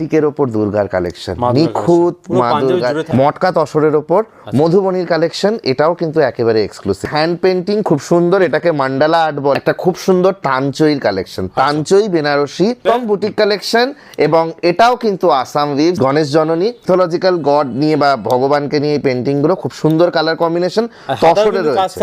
বাটিকের ওপর দুর্গার কালেকশন নিখুঁত মা দুর্গার মটকা তসরের ওপর মধুবনীর কালেকশন এটাও কিন্তু একেবারে এক্সক্লুসিভ হ্যান্ড পেন্টিং খুব সুন্দর এটাকে মান্ডালা আর্ট বল। একটা খুব সুন্দর তানচইর কালেকশন তানচই বেনারসি এবং বুটিক কালেকশন এবং এটাও কিন্তু আসাম উইভস গণেশ জননী মিথোলজিক্যাল গড নিয়ে বা ভগবানকে নিয়ে এই পেন্টিংগুলো খুব সুন্দর কালার কম্বিনেশন সাদাও তসরে রয়েছে।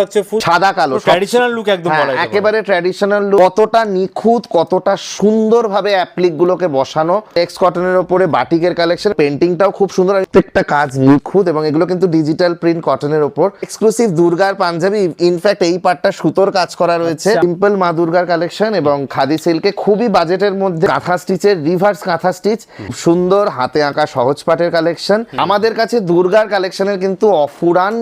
সাদা কালো ট্র্যাডিশনাল লুক একদম হ্যাঁ, একেবারে ট্র্যাডিশনাল লুক কতটা নিখুঁত কতটা সুন্দরভাবে অ্যাপ্লিক গুলোকে বসানো। এক্স কটনের ওপরে বাটিকের কালেকশন পেন্টিংটাও খুব সুন্দর। প্রত্যেকটা কাজ নিখুঁত এবং এগুলো কিন্তু ডিজিটাল প্রিন্ট কটনের ওপর। এক্সক্লুসিভ দুর্গার পাঞ্জাবি ইনফ্যাক্ট এই পার্টটা সুতোর কাজ করা রয়েছে। আচ্ছা। সিম্পল মা দুর্গার কালেকশন এবং খাদি সিল্কে খুবই বাজেটের মধ্যে কাঁথা স্টিচের রিভার্স কাঁথা স্টিচ সুন্দর হাতে আঁকা সহজ পাটের কালেকশন। আমাদের কাছে দুর্গার কালেকশনের কিন্তু অফুরান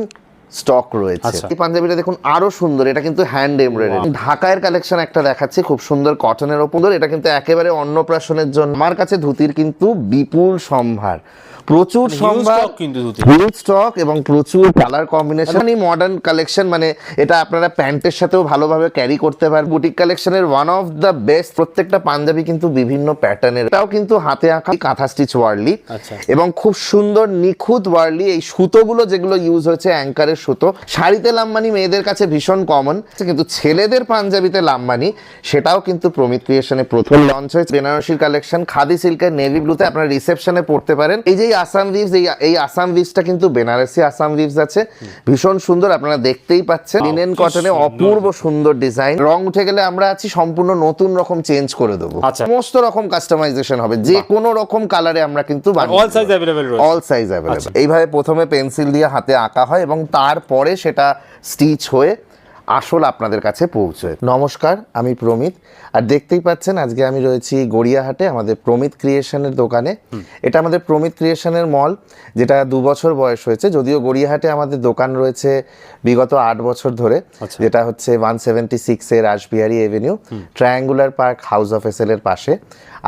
স্টক রয়েছে। আচ্ছা। এই পাঞ্জাবিটা দেখুন আরও সুন্দর এটা কিন্তু হ্যান্ড এমব্রয়ডারি ঢাকায়ের কালেকশন একটা দেখাচ্ছি খুব সুন্দর কটনের ওপর। এটা কিন্তু একেবারে অন্নপ্রাশনের জন্য। আমার কাছে ধুতির কিন্তু বিপুল সম্ভার। প্রচুর সম্ভার। হিউজ স্টক এবং প্রচুর কালার কম্বিনেশন মডার্ন কালেকশন মানে এটা আপনারা প্যান্টের সাথেও ভালোভাবে ক্যারি করতে পারেন বুটিক কালেকশনের ওয়ান অফ দ্য বেস্ট প্রত্যেকটা পাঞ্জাবি কিন্তু বিভিন্ন প্যাটার্নের এটাও কিন্তু হাতে আঁকা কাঁথা স্টিচ ওয়ার্লি আচ্ছা। এবং খুব সুন্দর নিখুঁত ওয়ার্লি এই সুতোগুলো যেগুলো ইউজ হয়েছে অ্যাঙ্কারের সুতো। শাড়িতে লাম্বানি মেয়েদের কাছে ভীষণ কমন কিন্তু ছেলেদের পাঞ্জাবিতে লাম্বানি সেটাও কিন্তু প্রমিত ক্রিয়েশনে প্রথম লঞ্চ হয়েছে। বেনারসির কালেকশন খাদি সিল্কের নেভি ব্লুতে আপনারা রিসেপশনে পড়তে পারেন। এই যে আসাম ভিভস এই এই আসাম ভিভসটা কিন্তু বেনারসি আসাম ভিভস আছে। ভীষণ সুন্দর আপনারা দেখতেই পাচ্ছেন। লিনেন কটনে অপূর্ব সুন্দর ডিজাইন রং উঠে গেলে আমরা আছি সম্পূর্ণ নতুন রকম চেঞ্জ করে দেবো। আচ্ছা। সমস্ত রকম কাস্টমাইজেশন হবে। যে কোনো রকম কালারে আমরা কিন্তু all size available all size available এইভাবে প্রথমে পেন্সিল দিয়ে হাতে আঁকা হয় এবং তারপরে সেটা স্টিচ হয়ে আসল আপনাদের কাছে পৌঁছয়। নমস্কার আমি প্রমিত। আর দেখতেই পাচ্ছেন আজকে আমি রয়েছি গড়িয়াহাটে আমাদের প্রমিত ক্রিয়েশনের দোকানে। এটা আমাদের প্রমিত ক্রিয়েশনের মল যেটা দু বছর বয়স হয়েছে। যদিও গড়িয়াহাটে আমাদের দোকান রয়েছে বিগত আট বছর ধরে আচ্ছা। যেটা হচ্ছে ওয়ান সেভেন্টি সিক্সের Rashbehari avenue triangular park house of এসেলের পাশে।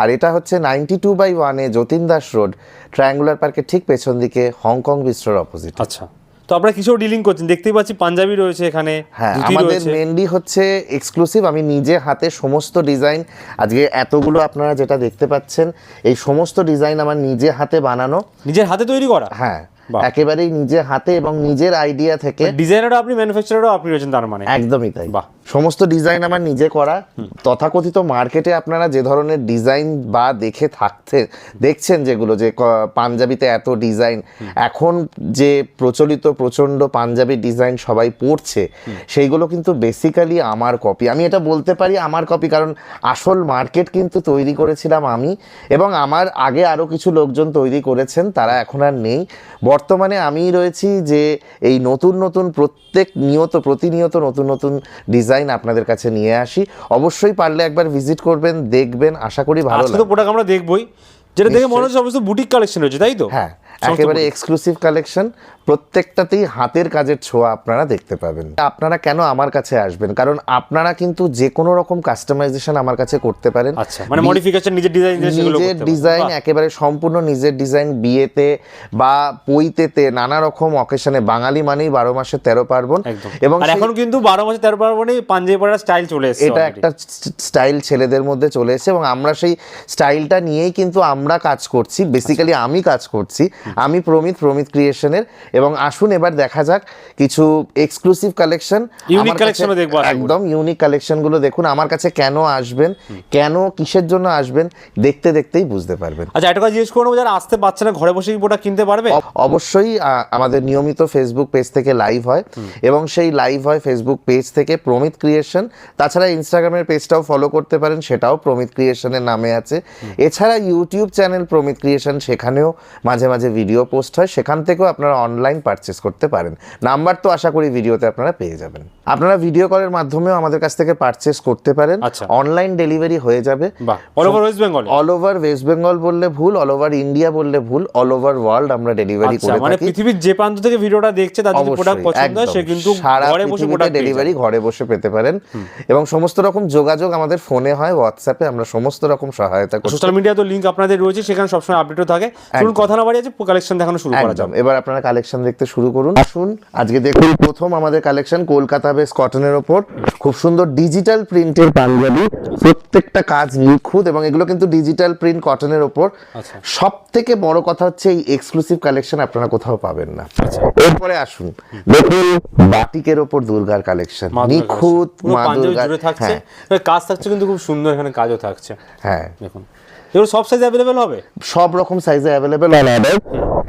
আর এটা হচ্ছে নাইনটি টু বাই ওয়ানে যতীন দাস রোড ট্রায়াঙ্গুলার পার্কের ঠিক পেছন দিকে হংকং বিস্ট্রোর অপোজিট আচ্ছা। তো আপনারা কিসব ডিলিং করছেন দেখতেই পাচ্ছি পাঞ্জাবি রয়েছে এখানে হ্যাঁ আমাদের মেনলি হচ্ছে এক্সক্লুসিভ আমি নিজে হাতে সমস্ত ডিজাইন আজকে এতগুলো আপনারা যেটা দেখতে পাচ্ছেন এই সমস্ত ডিজাইন আমার নিজে হাতে বানানো। নিজের হাতে তৈরি করা? হ্যাঁ। একেবারেই নিজের হাতে এবং নিজের আইডিয়া থেকে ডিজাইনারও আপনি ম্যানুফ্যাকচারারও আপনি রয়েছেন তার মানে। একদমই তাই। বাহ। সমস্ত ডিজাইন আমার নিজে করা। তথাকথিত মার্কেটে আপনারা যে ধরনের ডিজাইন বা দেখে থাকতে দেখছেন যেগুলো যে পাঞ্জাবিতে এত ডিজাইন এখন যে প্রচলিত প্রচণ্ড পাঞ্জাবি ডিজাইন সবাই পড়ছে, সেইগুলো কিন্তু বেসিক্যালি আমার কপি আমি এটা বলতে পারি আমার কপি কারণ আসল মার্কেট কিন্তু তৈরি করেছিলাম আমি, এবং আমার আগে আরও কিছু লোকজন তৈরি করেছেন, তারা এখন আর নেই। বর্তমানে আমিই রয়েছি যে এই নতুন নতুন প্রত্যেক নিয়ত, প্রতিনিয়ত নতুন নতুন ডিজাইন আপনাদের কাছে নিয়ে আসি। অবশ্যই পারলে একবার ভিজিট করবেন দেখবেন আশা করি ভালো লাগবে। প্রোডাক্ট আমরা দেখবই। যেটা দেখে মনে হচ্ছে সমস্ত বুটিক কালেকশন রয়েছে তাই তো? হ্যাঁ একেবারে। এক্সক্লুসিভ কালেকশন প্রত্যেকটাতেই হাতের কাজের ছোঁয়া আপনারা দেখতে পাবেন। আপনারা কেন আমার কাছে আসবেন? কারণ আপনারা কিন্তু যে কোনো রকম কাস্টমাইজেশন আমার কাছে করতে পারেন। আচ্ছা মানে মডিফিকেশন নিজের ডিজাইন নিজের ডিজাইন একেবারে সম্পূর্ণ নিজের ডিজাইন বিয়েতে বা পৈতেতে নানা রকম অকেশনে বাঙালি মানেই বারো মাসে তেরো পার্বণ। এবং এখন কিন্তু বারো মাসে তেরো পার্বণে পাঞ্জাবি পরার স্টাইল চলে এসেছে এটা একটা স্টাইল ছেলেদের মধ্যে চলে এসেছে এবং আমরা সেই স্টাইলটা নিয়েই কিন্তু আমরা কাজ করছি। বেসিক্যালি আমি কাজ করছি। আমি প্রমিত প্রমিত ক্রিয়েশনের এবং আসুন এবার দেখা যাক কিছু এক্সক্লুসিভ কালেকশন একদম ইউনিক কালেকশনগুলো দেখুন। আমার কাছে কেন আসবেন কেন কিসের জন্য আসবেন দেখতে দেখতেই বুঝতে পারবেন। আচ্ছা একটা কথা জিজ্ঞেস করব যারা আসতে পারছে না ঘরে বসে প্রোডাক্ট কিনতে পারবে? অবশ্যই আমাদের নিয়মিত ফেসবুক পেজ থেকে লাইভ হয়। এবং সেই লাইভ হয় ফেসবুক পেজ থেকে প্রমিত ক্রিয়েশন তাছাড়া ইনস্টাগ্রামের পেজটাও ফলো করতে পারেন সেটাও প্রমিত ক্রিয়েশনের নামে আছে। এছাড়া ইউটিউব চ্যানেল প্রমিত ক্রিয়েশন সেখানেও মাঝে মাঝে ভিডিও পোস্ট হয়। সেখান থেকেও আপনারা অনলাইন পারচেস করতে পারেন। নাম্বার তো আশা করি ভিডিওতে আপনারা পেয়ে যাবেন। আপনারা ভিডিও কলের মাধ্যমেও আমাদের কাছ থেকে পারচেস করতে পারেন। আচ্ছা। অনলাইন ডেলিভারি হয়ে যাবে। All over West Bengal all over West Bengal বললে ভুল অল ওভার ইন্ডিয়া বললে ভুল অল ওভার ওয়ার্ল্ড আমরা ডেলিভারি আচ্ছা করে মানে পৃথিবীর যে প্রান্ত থেকে ভিডিওটা দেখছে তার যদি প্রোডাক্ট পছন্দ হয় সে কিন্তু ঘরে বসে প্রোডাক্ট ডেলিভারি ঘরে বসে পেতে পারেন। এবং সমস্ত রকম যোগাযোগ আমাদের ফোনে হয় হোয়াটসঅ্যাপে আমরা সমস্ত রকম সহায়তা করি সোশ্যাল মিডিয়া তো লিঙ্ক আপনাদের রয়েছে সেখানে সবসময় আপডেটও থাকে। চলুন কথা না বাড়ি আছে কালেকশন দেখানো শুরু করা যাবে এবার আপনারা কালেকশন দেখতে শুরু করুন। আসুন আজকে দেখুন প্রথম আমাদের কালেকশন কলকাতা বেস কটনের ওপর। খুব সুন্দর ডিজিটাল প্রিন্টের পাঞ্জাবি প্রত্যেকটা কাজ নিখুঁত এবং এগুলো কিন্তু ডিজিটাল প্রিন্ট কটনের ওপর। আচ্ছা। সব থেকে বড় কথা হচ্ছে এই এক্সক্লুসিভ কালেকশন আপনারা কোথাও পাবেন না। আচ্ছা। এরপরে আসুন দেখুন বাটিকের ওপর দুর্গার কালেকশন নিখুঁত মা জুড়ে থাকছে। হ্যাঁ। কাজ থাকছে কিন্তু খুব সুন্দর এখানে কাজও থাকছে। হ্যাঁ। দেখুন। এগুলো সব সাইজ অ্যাভেলেবেল হবে? সব রকম সাইজে available on order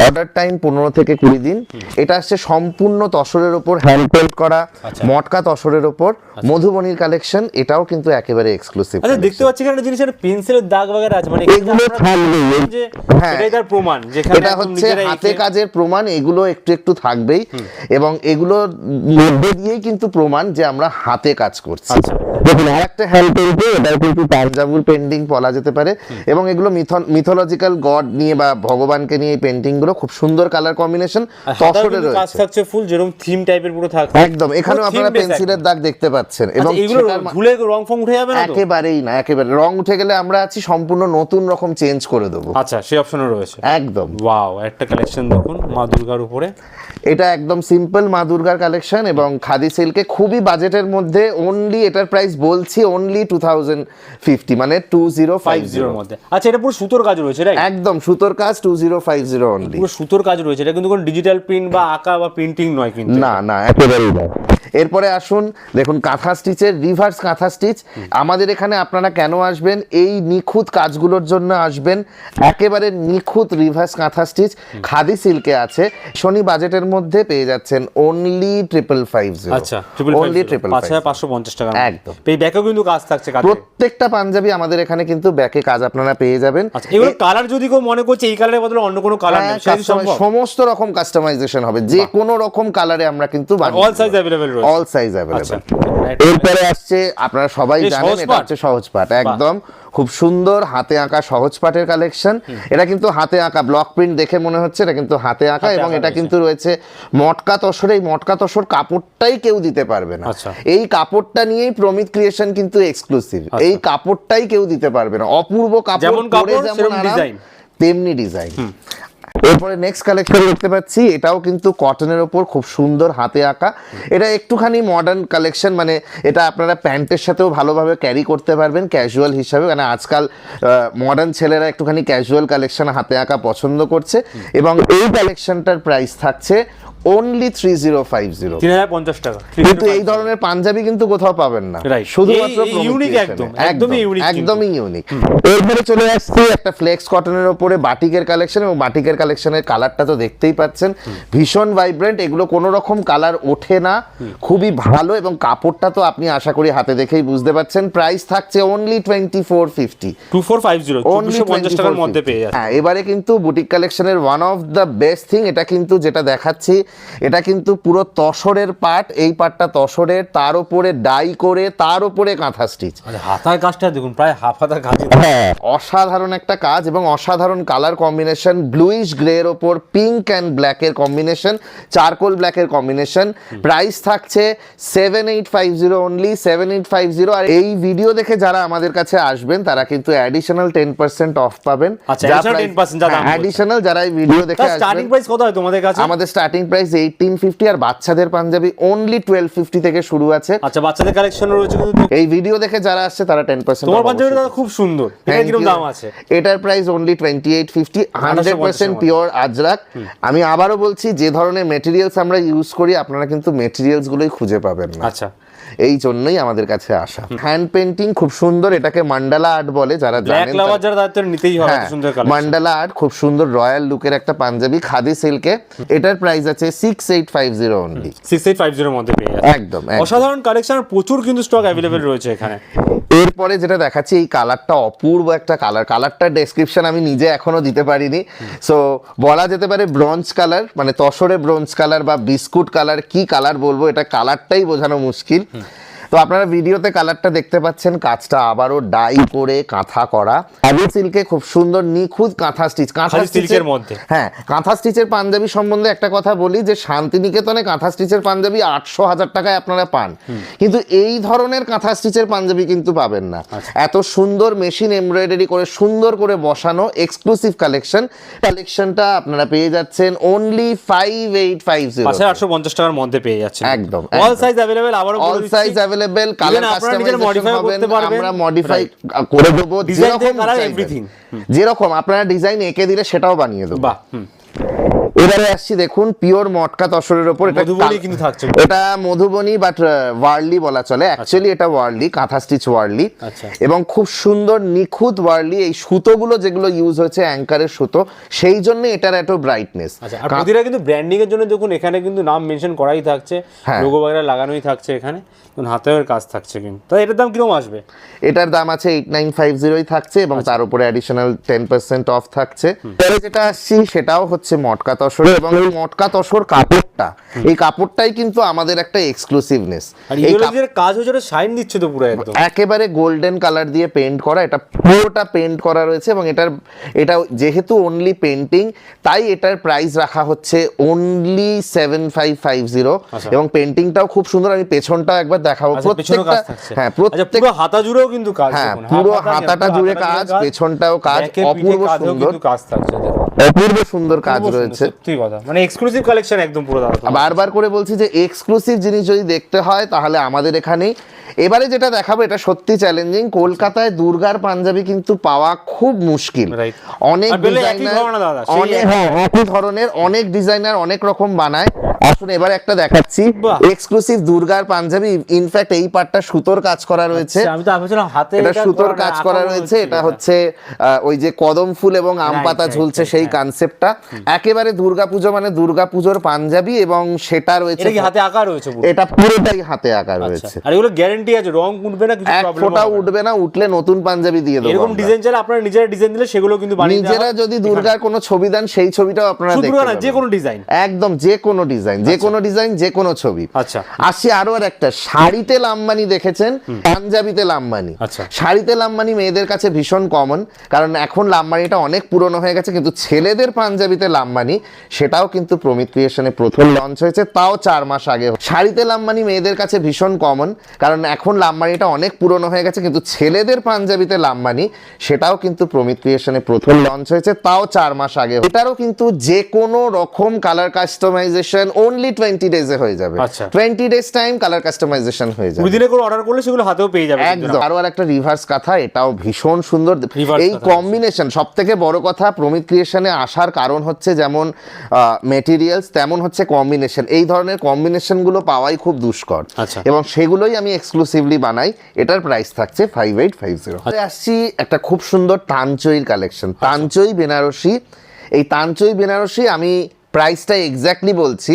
order time পনেরো থেকে কুড়ি দিন। এটা আসছে সম্পূর্ণ তসরের ওপর হ্যান্ড পেন্ট করা আচ্ছা। মটকা তসরের ওপর মধুবনির কালেকশন এটাও কিন্তু একেবারে এক্সক্লুসিভ আচ্ছা দেখতে পাচ্ছি এখানে জিনিসের পেন্সিলের দাগ বাগের আছে। মানে এগুলো থাকবেই যে হ্যাঁ। এটাই তার প্রমাণ যেখানে এটা হচ্ছে হাতে কাজের প্রমাণ এগুলো একটু একটু থাকবেই। এবং এগুলোর মধ্যে দিয়েই কিন্তু প্রমাণ যে আমরা হাতে কাজ করছি। আচ্ছা। দেখুন আর একটা হ্যান্ড পেন্টে এটাও কিন্তু পাঞ্জাবুর পেন্টিং বলা যেতে পারে। এবং এগুলো মিথোলজিক্যাল গড নিয়ে বা ভগবানকে নিয়ে এই পেন্টিংগুলো খুব সুন্দর কালার কম্বিনেশন তসরে কিন্তু কাজ রয়েছে। থাকছে ফুল যেরকম থিম টাইপের পুরো থাকছে। একদম এখানেও আপনারা পেন্সিলের দাগ দেখতে পাচ্ছেন। এবং আচ্ছা, এগুলো সেটার মা- ধুলে রং ফং উঠে যাবে না একেবারেই না একেবারে। রং উঠে গেলে আমরা আছি সম্পূর্ণ নতুন রকম চেঞ্জ করে দেবো। আচ্ছা সেই অপশনও রয়েছে। একদম। ওয়াও একটা কালেকশন দেখুন মা দুর্গার উপরে। এটা একদম সিম্পল মা দুর্গার কালেকশন এবং খাদি সিল্কে খুবই বাজেটের মধ্যে অনলি এটার প্রাইস বলছি অনলি টু থাউজেন্ড ফিফটি মানে two zero five five zero জিরোর মধ্যে। আচ্ছা এটা পুরো সুতোর কাজ রয়েছে রাইট একদম সুতোর কাজ two zero five zero only পুরো সুতোর কাজ রয়েছে এটা কিন্তু কোনো ডিজিটাল প্রিন্ট বা আঁকা বা প্রিন্টিং নয় কিন্তু না না একেবারেই না এরপরে আসুন দেখুন কাঁথা স্টিচের রিভার্স কাঁথা স্টিচ আমাদের এখানে আপনারা কেন আসবেন? এই নিখুঁত কাজগুলোর জন্য আসবেন। একেবারে নিখুঁত রিভার্স কাঁথা স্টিচ খাদি সিল্কে আছে। শনি বাজেটের মধ্যে পেয়ে যাচ্ছেন অনলি ট্রিপল ফাইভ জিরো আচ্ছা অনলি ট্রিপল পাঁচশো পঞ্চাশ টাকা একদম। এই ব্যাকেও কিন্তু কাজ থাকছে কাজ। প্রত্যেকটা পাঞ্জাবি আমাদের এখানে কিন্তু ব্যাকে কাজ আপনারা পেয়ে যাবেন। আচ্ছা এগুলো কালার যদি কেউ মনে করছে এই কালারের বদলে অন্য কোনো কালার হ্যাঁ, নেই সম্ভব? সমস্ত রকম কাস্টমাইজেশন হবে। যে কোনো রকম কালারে আমরা কিন্তু অল সাইজ অ্যাভেলেবেল রয়েছে। অল সাইজ আচ্ছা। এরপরে আসছে আপনারা সবাই জানেন সহজ এটা হচ্ছে সহজ পাট একদম। খুব সুন্দর হাতে আঁকা সহজ পাঠের কালেকশন এটা কিন্তু হাতে আঁকা ব্লক প্রিন্ট দেখে মনে হচ্ছে এটা কিন্তু হাতে আঁকা এবং এটা কিন্তু রয়েছে মটকা তসর। এই মটকা তসর কাপড়টাই কেউ দিতে পারবে না। আচ্ছা। এই কাপড়টা নিয়েই প্রমিত ক্রিয়েশন কিন্তু এক্সক্লুসিভ এই কাপড়টাই কেউ দিতে পারবে না। অপূর্ব কাপড় যেমন পরে যেমন আরাম, তেমনি ডিজাইন এরপরে নেক্সট কালেকশন দেখতে পাচ্ছি, এটাও কিন্তু কটনের ওপর খুব সুন্দর হাতে আঁকা। এটা একটুখানি মডার্ন কালেকশন মানে এটা আপনারা প্যান্টের সাথেও ভালোভাবে ক্যারি করতে পারবেন ক্যাজুয়াল হিসাবে। মানে আজকাল মডার্ন ছেলেরা একটুখানি ক্যাজুয়াল কালেকশন হাতে আঁকা পছন্দ করছে। এবং এই কালেকশনটার প্রাইস থাকছে only three zero five zero তিন হাজার পঞ্চাশ টাকা কিন্তু এই ধরনের পাঞ্জাবি কিন্তু কোথাও পাবেন না। শুধুমাত্র এ। একদম, একদম একদমই কিন্তু। একদমই ইউনিক এরপরে চলে আসছে একটা ফ্লেক্স কটনের ওপরে বাটিকের কালেকশন এবং বাটিকের কালেকশনের কালারটা তো দেখতেই পাচ্ছেন। ভীষণ ভাইব্রেন্ট এগুলো কোনো রকম কালার ওঠে না। খুবই ভালো এবং কাপড়টা তো আপনি আশা করি হাতে দেখেই বুঝতে পারছেন। প্রাইস থাকছে only twenty four fifty two four five zero only পঞ্চাশ টাকার মধ্যে পেয়ে যাচ্ছে হ্যাঁ এবারে কিন্তু বুটিক কালেকশনের one of the best thing এটা কিন্তু যেটা দেখাচ্ছি এটা কিন্তু পুরো তসরের পার্ট এই পার্টটা তসরের তার উপরে ডাই করে তার উপরে কাঁথা স্টিচ। আচ্ছা হাতার কাজটা দেখুন প্রায় হাফ হাতার কাজ হ্যাঁ অসাধারণ একটা কাজ এবং অসাধারণ কালার কম্বিনেশন ব্লুইশ গ্রে এর ওপর পিঙ্ক অ্যান্ড ব্ল্যাকের কম্বিনেশন চারকোল ব্ল্যাকের কম্বিনেশন প্রাইস থাকছে seven eight five zero only seven eight five zero আর এই ভিডিও দেখে যারা আমাদের কাছে আসবেন তারা কিন্তু অ্যাডিশনাল টেন পার্সেন্ট অফ পাবেন। আচ্ছা, additional 10% যা দাম বলছে। অ্যাডিশনাল যারা এই ভিডিও দেখে স্টার্টিং প্রাইস কত হয় তোমাদের কাছে? আমাদের স্টার্টিং প্রাইস এইটিন ফিফটি আর বাচ্চাদের পাঞ্জাবি অনলি টুয়েলভ ফিফটি থেকে শুরু আছে। আচ্ছা বাচ্চাদের কালেকশন রয়েছে এই ভিডিও দেখে যারা আসছে তারা টেন পার্সেন্ট তোমার পাঞ্জাবি খুব সুন্দর। কীরকম দাম আছে? এটার price only twenty eight fifty hundred percent pure ajrakh. আমি আবারও বলছি যে ধরনের মেটেরিয়ালস আমরা ইউজ করি আপনারা কিন্তু মেটেরিয়ালসগুলোই খুঁজে পাবেন না। আচ্ছা। এই জন্যই আমাদের কাছে আসা। হ্যান্ড পেন্টিং খুব সুন্দর এটাকে মান্ডালা আর্ট বলে যারা জানেন দায়িত্ব নিতেই হবে হ্যাঁ সুন্দর মান্ডালা আর্ট খুব সুন্দর রয়্যাল লুকের একটা পাঞ্জাবি খাদি সিল্কে। এটার প্রাইস আছে six eight five zero only six eight five zero মধ্যে পেয়ে একদম। অসাধারণ কালেকশন প্রচুর কিন্তু স্টক অ্যাভেলেবেল রয়েছে এখানে। এরপরে যেটা দেখাচ্ছি, এই কালারটা অপূর্ব একটা কালার। কালারটার ডেসক্রিপশন আমি নিজে এখনও দিতে পারিনি। সো বলা যেতে পারে ব্রঞ্জ কালার মানে তসরে ব্রঞ্জ কালার বা বিস্কুট কালার কি কালার বলব, এটা কালারটাই বোঝানো মুশকিল। তো আপনারা ভিডিওতে কালারটা দেখতে পাচ্ছেন কাজটা আবারও ডাই করে কাঁথা করা। আবু সিল্কে খুব সুন্দর নিখুঁত কাঁথা স্টিচ কাঁথা স্টিচের মধ্যে। হ্যাঁ কাঁথা স্টিচের পাঞ্জাবি সম্বন্ধে একটা কথা বলি যে শান্তিনিকেতনে কাঁথা স্টিচের পাঞ্জাবি আটশো হাজার টাকায় আপনারা পান। কিন্তু এই ধরনের কাঁথা স্টিচের পাঞ্জাবি কিন্তু পাবেন না। আচ্ছা। এত সুন্দর মেশিন এমব্রয়ডারি করে সুন্দর করে বসানো এক্সক্লুসিভ কালেকশন কালেকশনটা আপনারা পেয়ে যাচ্ছেন only five eight five zero আটশো পঞ্চাশ টাকার মধ্যে পেয়ে যাচ্ছেন। একদম, অল সাইজ অ্যাভেলেবেল আবারও all size available colour customisation. আমরা মডিফাই করে দেবো যেরকম। যেরকম আপনারা ডিজাইন এঁকে দিলে সেটাও বানিয়ে দেবো বাহ। এবারে আসছি দেখুন পিওর মটকা তসরের ওপর। এটা মধুবনী কিন্তু থাকছে। এটা মধুবনী বাট ওয়ার্লি বলা চলে। অ্যাকচুয়ালি এটা ওয়ার্লি কাঁথা স্টিচ ওয়ার্লি আচ্ছা। এবং খুব সুন্দর নিখুঁত ওয়ার্লি এই সুতোগুলো যেগুলো ইউজ হয়েছে অ্যাঙ্কারের সুতো সেই জন্য এটার এত ব্রাইটনেস আচ্ছা আর প্রতিটা কিন্তু ব্র্যান্ডিং এর জন্য দেখুন এখানে কিন্তু নাম মেনশন করাই থাকছে। হ্যাঁ। লোগো বাগেরা লাগানোই থাকছে এখানে। হাতের কাজ থাকছে কিন্তু। তো এটার দাম কীরকম আসবে? এটার দাম আছে এইট নাইন ফাইভ জিরোই থাকছে এবং আচ্ছা। তার উপরে অ্যাডিশনাল টেন পার্সেন্ট অফ থাকছে। পরে যেটা আসছি সেটাও হচ্ছে মটকা তসর এবং এই মটকা তসর কাপড়টা। এই কাপড়টাই কিন্তু আমাদের একটা এক্সক্লুসিভনেস আর ইডিওলজির কাজ হচ্ছে শাইন দিচ্ছে তো পুরো একদম। একেবারে গোল্ডেন কালার দিয়ে পেন্ট করা এটা পুরোটা পেন্ট করা রয়েছে এবং এটার এটা যেহেতু অনলি পেন্টিং তাই এটার প্রাইস রাখা হচ্ছে only seven five five zero. এবং পেন্টিংটাও খুব সুন্দর আমি পেছনটাও একবার দেখাবো। আচ্ছা প্রত্যেকটা হ্যাঁ আচ্ছা প্রত্যেক পুরো হাতা জুড়েও কিন্তু কাজ হ্যাঁ, পুরো হাতাটা হাতাটা জুড়ে কাজ, পেছনটাও কাজ, অপূর্ব সুন্দর। কাজ থাকছে অপূর্ব সুন্দর কাজ রয়েছে। সত্যি কথা। মানে এক্সক্লুসিভ কালেকশন একদম পুরো দাদা বারবার করে বলছি যে এক্সক্লুসিভ জিনিস যদি দেখতে হয় তাহলে আমাদের এখানেই। এবারে যেটা দেখাবো এটা সত্যি চ্যালেঞ্জিং কলকাতায় দুর্গার পাঞ্জাবি কিন্তু পাওয়া খুব মুশকিল। অনেক ডিজাইনার অনেক একই। হ্যাঁ, ধরনের অনেক ডিজাইনার অনেক রকম বানায়। আসুন এবার একটা দেখাচ্ছি। এক্সক্লুসিভ দুর্গার পাঞ্জাবি ইনফ্যাক্ট এই পার্টটা সুতোর কাজ করা রয়েছে। আচ্ছা, আমি তো ভেবেছিলাম হাতে এটা সুতোর কাজ করা রয়েছে এটা হচ্ছে ওই যে কদম ফুল এবং আম পাতা ঝুলছে সেই। কনসেপ্টটা একেবারে দুর্গাপুজো মানে দুর্গাপুজোর পাঞ্জাবি এবং সেটা রয়েছে এটা কি হাতে আঁকা রয়েছে এটা পুরোটাই হাতে আঁকা আচ্ছা। রয়েছে। আর এগুলো গ্যারান্টি আছে রং উঠবে না কিছু প্রবলেম ফোঁটা উঠবে না উঠলে নতুন পাঞ্জাবি দিয়ে দেবো এরকম ডিজাইন চাইলে আপনারা নিজেরা ডিজাইন দিলে সেগুলো কিন্তু বানিয়ে নিজেরা যদি দুর্গার কোনো ছবি দেন সেই ছবিটাও আপনারা দেখতে পাবেন। যে কোনো ডিজাইন একদম যে কোনো ডিজাইন যে কোনো ডিজাইন যে কোনো ছবি। আচ্ছা। আসি আরও আর একটা শাড়িতে লাম্বানি দেখেছেন? পাঞ্জাবিতে লাম্বানি। আচ্ছা। শাড়িতে লাম্বানি মেয়েদের কাছে ভীষণ কমন কারণ এখন লাম্বানিটা অনেক পুরনো হয়ে গেছে কিন্তু ছেলেদের পাঞ্জাবিতে লাম্বানি সেটাও কিন্তু প্রমিত ক্রিয়েশনে প্রথম লঞ্চ হয়েছে তাও চার মাস আগে শাড়িতে লাম্বানি মেয়েদের কাছে ভীষণ কমন কারণ এখন লাম্বানিটা অনেক পুরনো হয়ে গেছে কিন্তু ছেলেদের পাঞ্জাবিতে লাম্বানি সেটাও কিন্তু প্রমিত ক্রিয়েশনে প্রথম লঞ্চ হয়েছে তাও চার মাস আগে এটারও কিন্তু যে কোনো রকম কালার কাস্টমাইজেশন অনলি টোয়েন্টি ডেজে হয়ে যাবে। Twenty days time colour customisation হয়ে যাবে। কুড়ি দিনে করে অর্ডার করলে সেগুলো হাতেও পেয়ে যাবে একদম। আরও আর একটা রিভার্স কথা এটাও ভীষণ সুন্দর। এই কম্বিনেশন সব থেকে বড় কথা প্রমিত ক্রিয়েশনে আসার কারণ হচ্ছে যেমন মেটেরিয়ালস তেমন হচ্ছে কম্বিনেশন এই ধরনের কম্বিনেশনগুলো পাওয়াই খুব দুষ্কর। আচ্ছা। এবং সেগুলোই আমি এক্সক্লুসিভলি বানাই। এটার প্রাইস থাকছে ফাইভ এইট ফাইভ জিরো আসছি একটা খুব সুন্দর তানচইর কালেকশন। তানচই বেনারসি এই তানচই বেনারসি আমি প্রাইসটা এক্স্যাক্টলি বলছি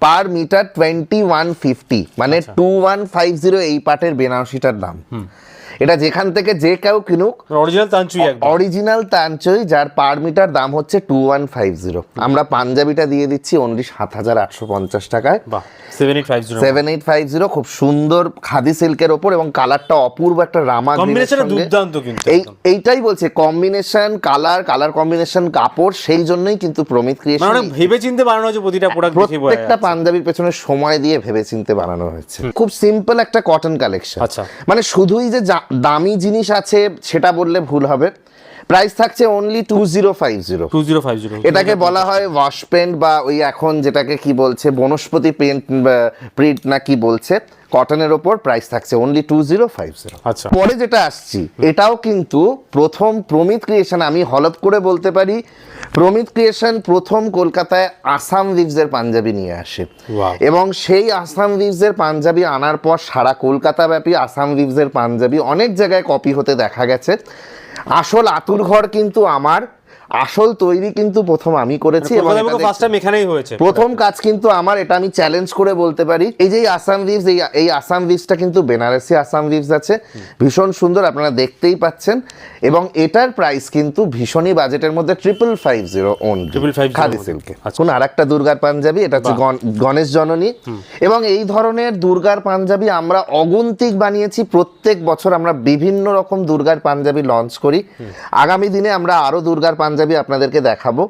per metre twenty one fifty মানে। টু ওয়ান ফাইভ জিরো এই পাটের বেনারসিটার দাম। এটা যেখান থেকে যে কেউ কিনুক অরিজিনাল তাঞ্চুই একদম। অরিজিনাল তানচই যার পার মিটার দাম হচ্ছে টু ওয়ান ফাইভ জিরো আমরা পাঞ্জাবিটা দিয়ে দিচ্ছি অনলি সাত হাজার আটশো পঞ্চাশ টাকায়। বাহ সেভেন এইট ফাইভ জিরো খুব সুন্দর খাদি সিল্কের ওপর এবং কালারটা অপূর্ব একটা রামা দুর্দান্ত কিন্তু এই এইটাই বলছে কম্বিনেশন কালার কালার কম্বিনেশন কাপড় সেই জন্যই কিন্তু প্রমিত মানে ক্রিয়েশন ভেবে চিন্তে বানানো হয়েছে প্রতিটা প্রোডাক্ট বোঝা প্রত্যেকটা পাঞ্জাবির পেছনে সময় দিয়ে ভেবে চিনতে বানানো হয়েছে। খুব সিম্পল একটা কটন কালেকশন আচ্ছা। মানে শুধুই যে দামি জিনিস আছে সেটা বললে ভুল হবে। প্রাইস থাকছে only two zero five zero two zero five zero এটাকে বলা হয় ওয়াশ পেন্ট বা ওই এখন যেটাকে কি বলছে বনস্পতি পেন্ট প্রিন্ট না কি বলছে কটনের ওপর প্রাইস থাকছে only two zero five zero আচ্ছা। পরে যেটা আসছি এটাও কিন্তু প্রথম প্রমিত ক্রিয়েশন আমি হলপ করে বলতে পারি প্রমিত ক্রিয়েশন প্রথম কলকাতায় আসাম উইভসের পাঞ্জাবি নিয়ে আসে। এবং সেই আসাম উইভসের পাঞ্জাবি আনার পর সারা কলকাতা ব্যাপী আসাম উইভসের পাঞ্জাবি অনেক জায়গায় কপি হতে দেখা গেছে। আসল আতুর ঘর কিন্তু আমার আসল তৈরি কিন্তু প্রথম আমি করেছি এবং এখানেই হয়েছে। প্রথম কাজ কিন্তু আমার এটা আমি চ্যালেঞ্জ করে বলতে পারি। এই যে আসাম ভিভস এই এই আসাম ভিভসটা কিন্তু বেনারসি আসাম ভিভস আছে। ভীষণ সুন্দর আপনারা দেখতেই পাচ্ছেন। এবং এটার প্রাইস কিন্তু ভীষণই বাজেটের মধ্যে ট্রিপল ফাইভ জিরো ওন 550 খাদি। সিল্কে। কোন আর একটা দুর্গার পাঞ্জাবি এটা হচ্ছে গণ- গণেশ জননী। এবং এই ধরনের দুর্গার পাঞ্জাবি আমরা অগুন্তিক বানিয়েছি। প্রত্যেক বছর আমরা বিভিন্ন রকম দুর্গার পাঞ্জাবি লঞ্চ করি। আগামী দিনে আমরা আরও দুর্গার পাঞ্জাবি আপনাদেরকে দেখাবো।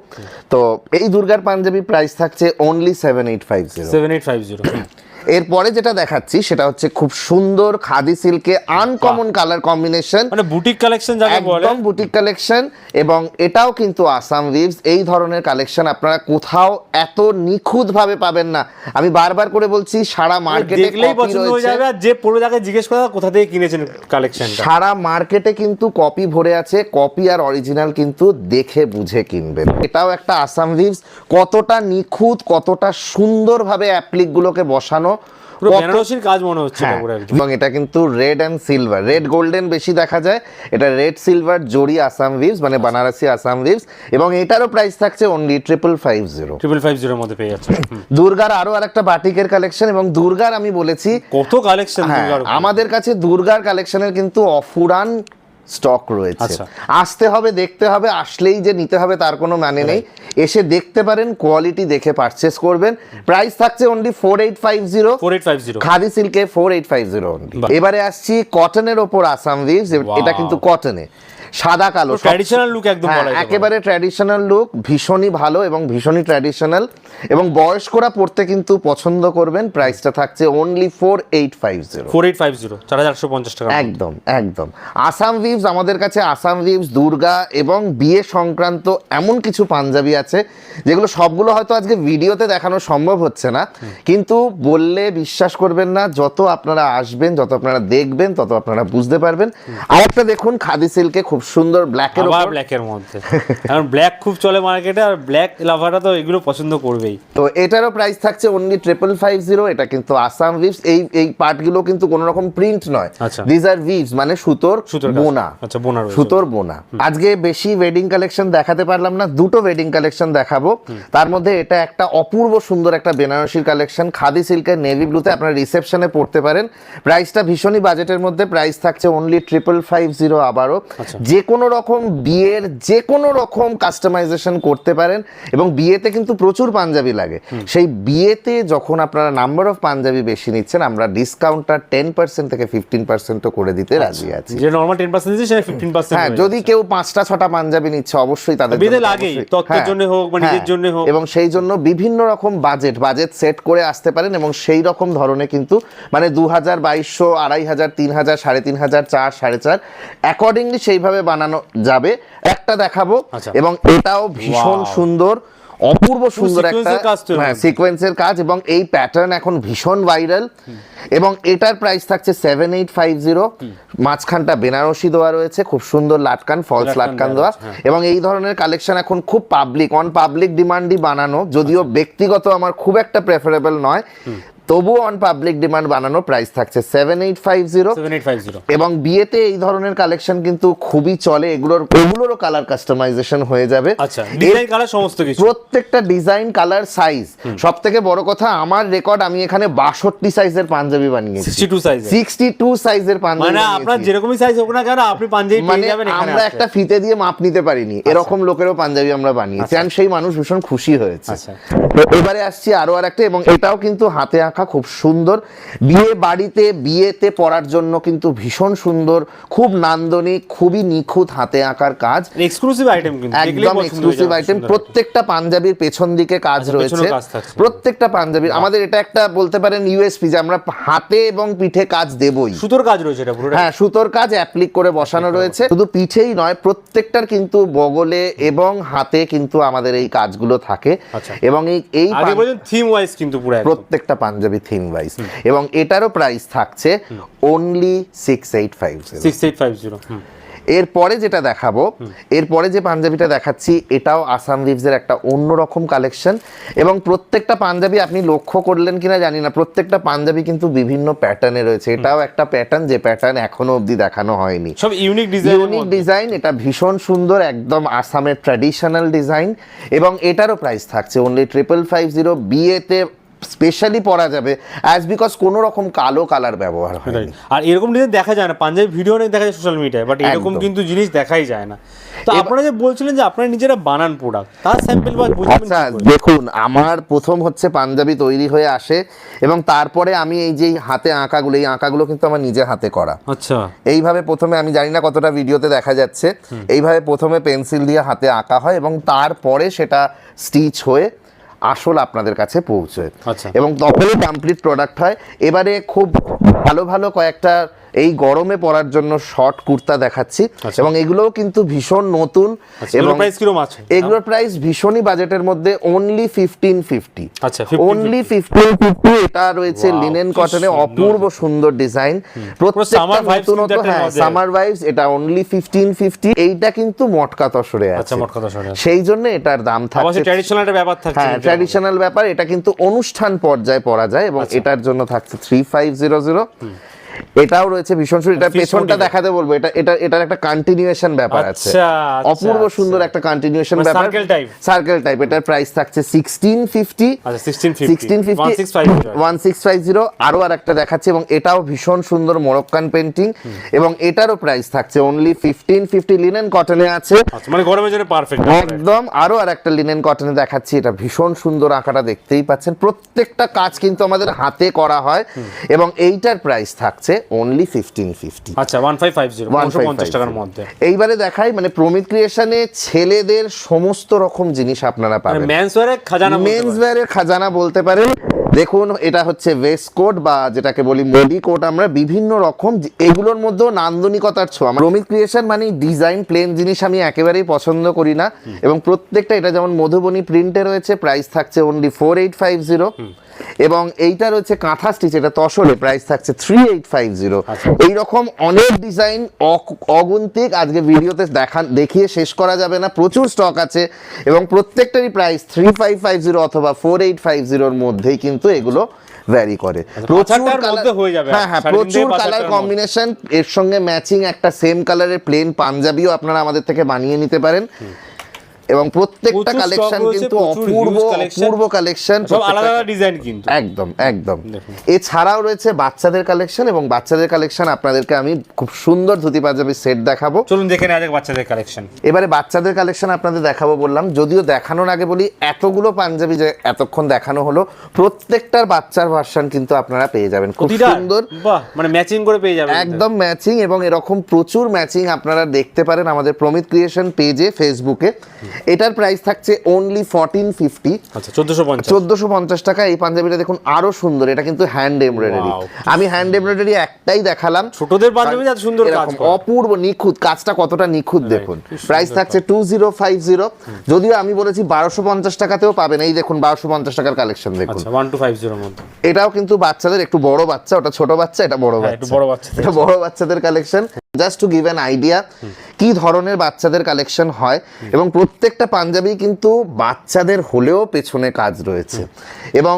তো এই দুর্গার পাঞ্জাবি প্রাইস থাকছে only seven eight five zero seven eight five zero এরপরে যেটা দেখাচ্ছি সেটা হচ্ছে খুব সুন্দর খাদি সিল্কে আনকমন কালার কম্বিনেশন মানে বুটিক কালেকশন যাকে বলে। একদম বুটিক কালেকশন এবং এটাও কিন্তু আসাম উইভস এই ধরনের কালেকশন আপনারা কোথাও এত নিখুঁত ভাবে পাবেন না। আমি বারবার করে বলছি সারা মার্কেটে দেখলেই পছন্দ হয়ে যাবে আর যে পড়বে তাকে জিজ্ঞেস করা কোথা থেকে কিনেছেন কালেকশনটা সারা মার্কেটে কিন্তু কপি ভরে আছে। কপি আর অরিজিনাল কিন্তু দেখে বুঝে কিনবেন। এটাও একটা আসাম উইভস কতটা নিখুঁত কতটা সুন্দরভাবে অ্যাপ্লিক গুলোকে বসানো পুরো বেনারসির কাজ মনে হচ্ছে এটা হ্যাঁ, পুরো একদম। এবং এটা কিন্তু red and silver red golden বেশি দেখা যায়। এটা রেড সিলভার জরি আসাম ভিভস মানে বানারসি আসাম ভিভস এবং এটারও প্রাইস থাকছে only triple five zero triple five জিরোর মধ্যে পেয়ে যাচ্ছে। দুর্গার আরও আর একটা বাটিকের কালেকশন এবং দুর্গার আমি বলেছি কত কালেকশন হ্যাঁ, আমাদের কাছে দুর্গার কালেকশনের কিন্তু অফুরান স্টক রয়েছে। আচ্ছা। আসতে হবে দেখতে হবে আসলেই যে নিতে হবে তার কোনো মানে নেই। এসে দেখতে পারেন কোয়ালিটি দেখে পারচেস করবেন। প্রাইস থাকছে only four eight five zero four eight five zero khadi সিল্কে four eight five zero এবারে আসছি কটনের ওপর আসাম ভিভস এটা কিন্তু কটনে সাদা কালো ট্র্যাডিশনাল লুক একদম হ্যাঁ। একেবারে ট্র্যাডিশনাল লুক ভীষণই ভালো এবং ভীষণই ট্র্যাডিশনাল এবং বয়স্করা পড়তে কিন্তু পছন্দ করবেন। প্রাইসটা থাকছে only four eight five zero four eight five zero চার হাজার পঞ্চাশ টাকা একদম একদম। আসাম ভিভস আমাদের কাছে আসাম ভিভস দুর্গা এবং বিয়ে সংক্রান্ত এমন কিছু পাঞ্জাবি আছে যেগুলো সবগুলো হয়তো আজকে ভিডিওতে দেখানো সম্ভব হচ্ছে না। কিন্তু বললে বিশ্বাস করবেন না যত আপনারা আসবেন যত আপনারা দেখবেন তত আপনারা বুঝতে পারবেন। আরেকটা দেখুন খাদি সিল্কে খুব সুন্দর ব্ল্যাকের আবার উপর। ব্ল্যাকের মধ্যে। কারণ ব্ল্যাক খুব চলে মার্কেটে আর ব্ল্যাক লাভাররা তো এগুলো পছন্দ করবেই। তো এটারও প্রাইস থাকছে অনলি ট্রিপল ফাইভ জিরো এটা কিন্তু আসাম ভিভস এই এই পার্টগুলো কিন্তু কোনো রকম প্রিন্ট নয়। দিজ আর ভিভস মানে সুতোর বোনা। আচ্ছা, বোনা। সুতোর বোনা। আজকে বেশি ওয়েডিং কালেকশন দেখাতে পারলাম না দুটো ওয়েডিং কালেকশন দেখাবো। তার মধ্যে এটা একটা অপূর্ব সুন্দর একটা বেনারসির কালেকশন খাদি সিল্কের নেভি ব্লুতে আপনারা রিসেপশনে পড়তে পারেন। প্রাইসটা ভীষণই বাজেটের মধ্যে প্রাইস থাকছে অনলি ট্রিপল ফাইভ জিরো আবারও। আচ্ছা। যে কোনো রকম বিয়ের যে কোনো রকম কাস্টমাইজেশন করতে পারেন এবং বিয়েতে কিন্তু প্রচুর পাঞ্জাবি লাগে। সেই বিয়েতে যখন আপনারা নাম্বার অফ পাঞ্জাবি বেশি নিচ্ছেন আমরা ডিসকাউন্টটা টেন পার্সেন্ট থেকে ফিফটিন পার্সেন্টও করে দিতে রাজি আছি। যে নর্মাল টেন পার্সেন্ট সেটা ফিফটিন পার্সেন্ট হ্যাঁ যদি কেউ পাঁচটা ছটা পাঞ্জাবি নিচ্ছে অবশ্যই তাদের লাগেই, অবশ্যই- তত্ত্বের হ্যাঁ, জন্য হোক বা নিজের হ্যাঁ, জন্য হোক। এবং সেই জন্য বিভিন্ন রকম বাজেট বাজেট সেট করে আসতে পারেন এবং সেই রকম ধরনের কিন্তু মানে দু হাজার বাইশশো আড়াই হাজার তিন হাজার সাড়ে তিন হাজার চার সাড়ে চার অ্যাকর্ডিংলি সেইভাবে বানানো যাবে। একটা দেখাবো আচ্ছা। এবং এটাও ভীষণ সুন্দর অপূর্ব সুন্দর একটা এর হ্যাঁ। সিকোয়েন্সের কাজ এবং এই প্যাটার্ন এখন ভীষণ ভাইরাল এবং এটার প্রাইস থাকছে সেভেন এইট ফাইভ জিরো মাঝখানটা বেনারসি দেওয়া রয়েছে খুব সুন্দর লাটকান ফলস লাটকান দেওয়া হ্যাঁ। এবং এই ধরনের কালেকশন এখন খুব পাবলিক অন পাবলিক ডিমান্ডই বানানো। যদিও ব্যক্তিগত আমার খুব একটা প্রেফারেবল নয়। তবুও অন পাবলিক ডিমান্ড বানানো প্রাইস থাকছে সেভেন এইট ফাইভ জিরো এবং বিয়েতে এই ধরনের কালেকশন কিন্তু খুবই চলে। এগুলোর এগুলোরও কালার কাস্টমাইজেশন হয়ে যাবে। আচ্ছা ডিজাইন কালার সমস্ত কিছু। প্রত্যেকটা ডিজাইন কালার সাইজ সব থেকে বড় কথা আমার রেকর্ড আমি এখানে বাষট্টি সাইজের পাঞ্জাবি বানিয়েছি। Sixty two size sixty two সাইজের পাঞ্জাবি মানে আপনার যেরকমই সাইজ হোক না কেন আপনি পাঞ্জাবি মানে পেয়ে যাবেন আমরা একটা ফিতে দিয়ে মাপ নিতে পারিনি। এরকম লোকেরও পাঞ্জাবি আমরা বানিয়েছি। আর সেই মানুষ ভীষণ খুশি হয়েছে। আচ্ছা। এবারে আসছি আরও আর একটা এবং এটাও কিন্তু হাতে আঁকা খুব সুন্দর। বিয়ে বাড়িতে বিয়েতে পরার জন্য কিন্তু ভীষণ সুন্দর খুব নান্দনিক খুবই নিখুঁত হাতে আঁকার কাজ। এক্সক্লুসিভ আইটেম একদম এক্সক্লুসিভ আইটেম প্রত্যেকটা পাঞ্জাবির পেছন দিকে কাজ আচ্ছা, রয়েছে। প্রত্যেকটা পাঞ্জাবির আমাদের এটা একটা বলতে পারেন ইউএসপি যে আমরা হাতে এবং পিঠে কাজ দেবই। সুতোর কাজ রয়েছে এটা পুরোটা হ্যাঁ সুতোর কাজ অ্যাপ্লিক করে বসানো রয়েছে। শুধু পিঠেই নয় প্রত্যেকটার কিন্তু বগলে এবং হাতে কিন্তু আমাদের এই কাজগুলো থাকে। আচ্ছা। এবং এই এই থিম ওয়াইজ কিন্তু পুরো প্রত্যেকটা পাঞ্জাবি। Theme wise. এবং এটারও প্রাইস থাকছে only six eight five six eight five zero এরপরে যেটা দেখাবো এরপরে যে পাঞ্জাবিটা দেখাচ্ছি এটাও আসাম রিভসের একটা অন্যরকম কালেকশন এবং প্রত্যেকটা পাঞ্জাবি আপনি লক্ষ্য করলেন কিনা জানি না প্রত্যেকটা পাঞ্জাবি কিন্তু বিভিন্ন প্যাটার্নে রয়েছে। এটাও একটা প্যাটার্ন যে প্যাটার্ন এখনও অবধি দেখানো হয়নি। সব ইউনিক ডিজাইন ইউনিক ডিজাইন এটা ভীষণ সুন্দর একদম আসামের ট্র্যাডিশনাল ডিজাইন এবং এটারও প্রাইস থাকছে অনলি ট্রিপল ফাইভ জিরো বিয়েতে স্পেশালি পরা যাবে অ্যাজ বিকজ কোনো রকম কালো কালার ব্যবহার হয় আর এরকম ডিজাইন দেখা যায় না। পাঞ্জাবি ভিডিও অনেক দেখা যায় সোশ্যাল মিডিয়ায় বাট এরকম কিন্তু জিনিস দেখাই যায় না। তো আপনারা যে বলছিলেন যে আপনারা নিজেরা বানান প্রোডাক্ট তার স্যাম্পল বা আচ্ছা দেখুন আমার প্রথম হচ্ছে পাঞ্জাবি তৈরি হয়ে আসে এবং তারপরে আমি এই যে হাতে আঁকাগুলো এই আঁকাগুলো কিন্তু আমার নিজের হাতে করা। আচ্ছা। এইভাবে প্রথমে আমি জানি না কতটা ভিডিওতে দেখা যাচ্ছে। এইভাবে প্রথমে পেন্সিল দিয়ে হাতে আঁকা হয় এবং তারপরে সেটা স্টিচ হয়ে আসল আপনাদের কাছে পৌঁছয় আচ্ছা। এবং তখনই কমপ্লিট প্রোডাক্ট হয় এবারে খুব ভালো ভালো কয়েকটা এই গরমে পরার জন্য শর্ট কুর্তা দেখাচ্ছি আচ্ছা। এবং এগুলোও কিন্তু ভীষণ নতুন এবং প্রাইস কীরকম আছে? এগুলোর প্রাইস ভীষণই বাজেটের মধ্যে অনলি ফিফটিন ফিফটি আচ্ছা, 1550 অনলি ফিফটিন ফিফটি এটা রয়েছে লিনেন কটনে অপূর্ব সুন্দর ডিজাইন প্রত্যেকটা নতুনত্ব হ্যাঁ সামার ভাইবস এটা অনলি ফিফটিন ফিফটি এইটা কিন্তু মটকা তসরে আচ্ছা আছে। শুনে সেই জন্য এটার দাম থাকছে ট্র্যাডিশনাল ব্যাপার থাকছে। হ্যাঁ ট্র্যাডিশনাল ব্যাপার এটা কিন্তু অনুষ্ঠান পর্যায়ে পরা যায় এবং আচ্ছা। এটার জন্য থাকছে থ্রি ফাইভ জিরো জিরো এটাও রয়েছে ভীষণ সুন্দর। এটা পেছনটা দেখাতে বলব এটা এটা এটার একটা কন্টিনিউয়েশন ব্যাপার আছে। আচ্ছা, আচ্ছা, অপূর্ব আচ্ছা। সুন্দর একটা কন্টিনিউয়েশন মানে ব্যাপার। circle type। সার্কেল টাইপ এটার প্রাইস থাকছে সিক্সটিন ফিফটি আচ্ছা sixteen fifty sixteen fifty 1650 one six five zero আরও আর একটা দেখাচ্ছে এবং এটাও ভীষণ সুন্দর মোরক্কান পেন্টিং এবং এটারও প্রাইস থাকছে অনলি ফিফটিন ফিফটি লিনেন কটনে আছে। মানে গরমের জন্য পারফেক্ট একদম আরও আর একটা লিনেন কটনে দেখাচ্ছি এটা ভীষণ সুন্দর আঁকাটা দেখতেই পাচ্ছেন। প্রত্যেকটা কাজ কিন্তু আমাদের হাতে করা হয়। এবং এইটার প্রাইস থাকছে অনলি ফিফটিন ফিফটি আচ্ছা ওয়ান ফাইভ ফাইভ জিরো পঞ্চাশ টাকার মধ্যে। এইবারে দেখাই মানে প্রমিত ক্রিয়েশনে ছেলেদের সমস্ত রকম জিনিস আপনারা মানে পাবেন। মেন্স ওয়ারের খাজানা বলতে মেন্স পারেন। খাজানা বলতে পারেন। দেখুন এটা হচ্ছে ওয়েস্ট কোট বা যেটাকে বলি মডি কোট আমরা বিভিন্ন রকম এগুলোর মধ্যেও নান্দনিকতার ছোঁয়া। প্রমিত ক্রিয়েশন মানে ডিজাইন প্লেন জিনিস আমি একেবারেই পছন্দ করি না। এবং প্রত্যেকটা এটা যেমন মধুবনী প্রিন্টে রয়েছে প্রাইস থাকছে only four eight five zero এবং এইটা রয়েছে কাঁথা স্টিচ এটা তসরে প্রাইস থাকছে থ্রি এইট ফাইভ জিরো এইরকম অনেক ডিজাইন অগুন্তিক আজকে ভিডিওতে দেখা দেখিয়ে শেষ করা যাবে না প্রচুর স্টক আছে এবং প্রত্যেকটারই price three five five zero অথবা ফোর এইট ফাইভ জিরোর মধ্যেই কিন্তু এগুলো ভ্যারি করে। হয়ে যাবে, হ্যাঁ হ্যাঁ প্রচুর কালার কম্বিনেশন এর সঙ্গে ম্যাচিং একটা সেম কালারের প্লেন পাঞ্জাবিও আপনারা আমাদের থেকে বানিয়ে নিতে পারেন। এবং প্রত্যেকটা কালেকশন কিন্তু অপূর্ব অপূর্ব কালেকশন সব আলাদা আলাদা ডিজাইন কিন্তু। একদম একদম। এছাড়াও রয়েছে বাচ্চাদের কালেকশন এবং বাচ্চাদের কালেকশন আপনাদেরকে আমি খুব সুন্দর ধুতি পাঞ্জাবি সেট দেখাবো। চলুন দেখে নেওয়া যাক বাচ্চাদের কালেকশন এবারে বাচ্চাদের কালেকশন আপনাদের দেখাবো বললাম। যদিও দেখানোর আগে বলি এতগুলো পাঞ্জাবি যে এতক্ষণ দেখানো হলো প্রত্যেকটার বাচ্চার ভার্সন কিন্তু আপনারা পেয়ে যাবেন। খুব সুন্দর। মানে ম্যাচিং করে পেয়ে যাবেন। একদম ম্যাচিং এবং এরকম প্রচুর ম্যাচিং আপনারা দেখতে পারেন আমাদের প্রমিত ক্রিয়েশন পেজে ফেসবুকে এটার প্রাইস থাকছে অনলি ফোরটিন ফিফটি আচ্ছা চোদ্দশো পঞ্চাশ। টাকা এই পাঞ্জাবিটা দেখুন আরও সুন্দর এটা কিন্তু হ্যান্ড এমব্রয়ডারি আমি হ্যান্ড এমব্রয়ডারি একটাই দেখালাম। ছোটদের পাঞ্জাবি এত সুন্দর কাজ অপূর্ব নিখুঁত কাজটা কতটা নিখুঁত দেখুন। প্রাইস থাকছে টু জিরো ফাইভ জিরো যদিও আমি বলেছি বারোশো পঞ্চাশ টাকাতেও পাবেন এই দেখুন বারোশো পঞ্চাশ টাকার কালেকশন দেখুন। ওয়ান টু ফাইভ জিরোর মধ্যে। এটাও কিন্তু বাচ্চাদের একটু বড় বাচ্চা ওটা ছোট বাচ্চা এটা বড় হ্যাঁ, বাচ্চা। বড় বাচ্চাদের। এটা বড় বাচ্চাদের collection just to give an idea কি ধরনের বাচ্চাদের কালেকশন হয় এবং প্রত্যেকটা পাঞ্জাবি কিন্তু বাচ্চাদের হলেও পেছনে কাজ রয়েছে। এবং